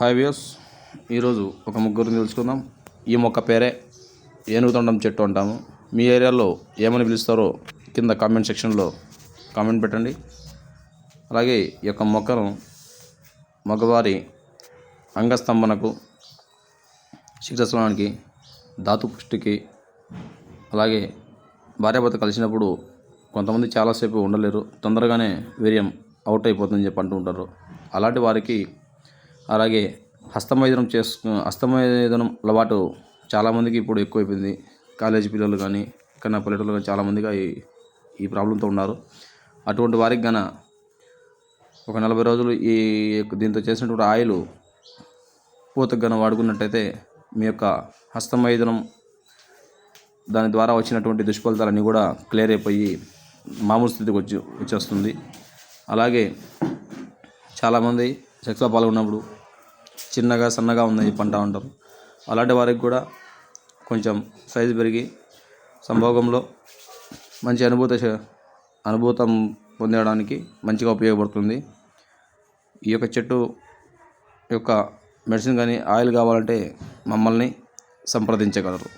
Hi views ఈరోజు ఒక ముగ్గురిని తెలుసుకుందాం ఈ మొక్క పేరే ఏనుగుతొండం చెట్టు అంటాము. మీ ఏరియాలో ఏమని పిలుస్తారో కింద కామెంట్ సెక్షన్లో కామెంట్ పెట్టండి. అలాగే ఈ యొక్క మొక్కను మగవారి అంగస్తంభనకు శిక్షస్నానికి ధాతు పుష్టికి అలాగే భార్యాభర్త కలిసినప్పుడు కొంతమంది చాలాసేపు ఉండలేరు. తొందరగానే వీర్యం అవుట్ అయిపోతుందని చెప్పి అంటూ ఉంటారు. అలాంటి వారికి అలాగే హస్తమైదనం చేసుకు హస్తమైదనం అలవాటు చాలామందికి ఇప్పుడు ఎక్కువైపోయింది. కాలేజీ పిల్లలు కానీ కన్నా పల్లెటూరు కానీ చాలామందిగా ఈ ఈ ప్రాబ్లంతో ఉన్నారు. అటువంటి వారికి గన ఒక నలభై రోజులు ఈ దీంతో చేసినటువంటి ఆయిల్ పూతకు గన వాడుకున్నట్టయితే మీ యొక్క హస్తమైదనం దాని ద్వారా వచ్చినటువంటి దుష్ఫలితాలన్నీ కూడా క్లియర్ అయిపోయి మామూలు స్థితికి వచ్చి వచ్చేస్తుంది. అలాగే చాలామంది సెక్స్లో పాల్గొన్నప్పుడు చిన్నగా సన్నగా ఉందని చెప్పి అంటూ ఉంటారు అలాంటి వారికి కూడా కొంచెం సైజు పెరిగి సంభోగంలో మంచి అనుభూత అనుభూతం పొందడానికి మంచిగా ఉపయోగపడుతుంది. ఈ యొక్క చెట్టు యొక్క మెడిసిన్ కానీ ఆయిల్ కావాలంటే మమ్మల్ని సంప్రదించగలరు.